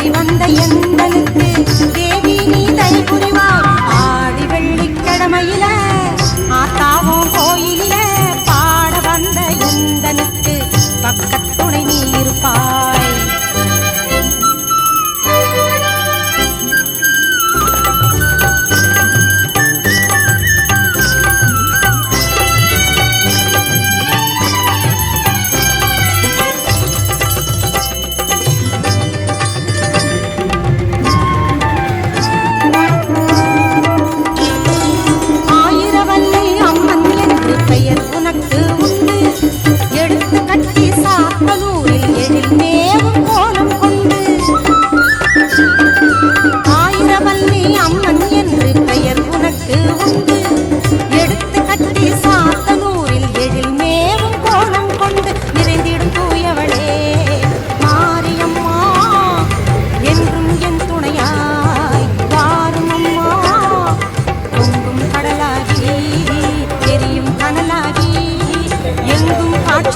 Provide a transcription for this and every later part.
தேடி வந்த எந்தனுக்கு தேவி நீ தைபுரிவாய் ஆடி வெள்ளிக்கிழமையில ஆத்தாவும் கோயிலில பக்கத்துணை நீ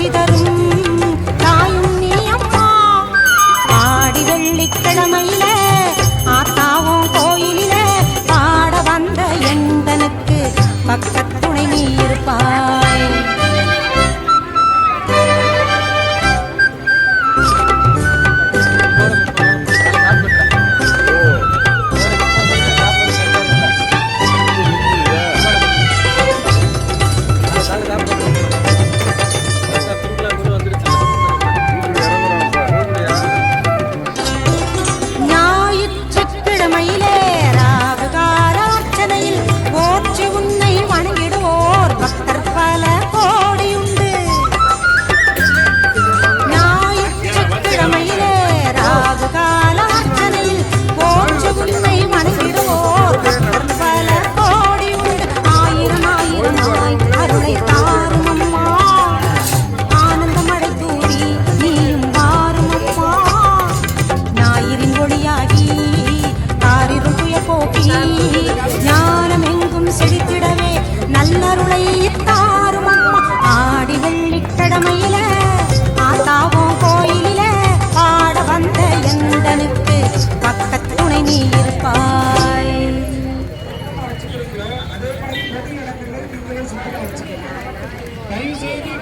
cositas கொடை தாருமா ஆடி வெள்ளிக்கிழமையில ஆத்தாவும் கோயிலில பாட வந்த எந்தனுக்கு பக்கத்துணை தயவு செய்து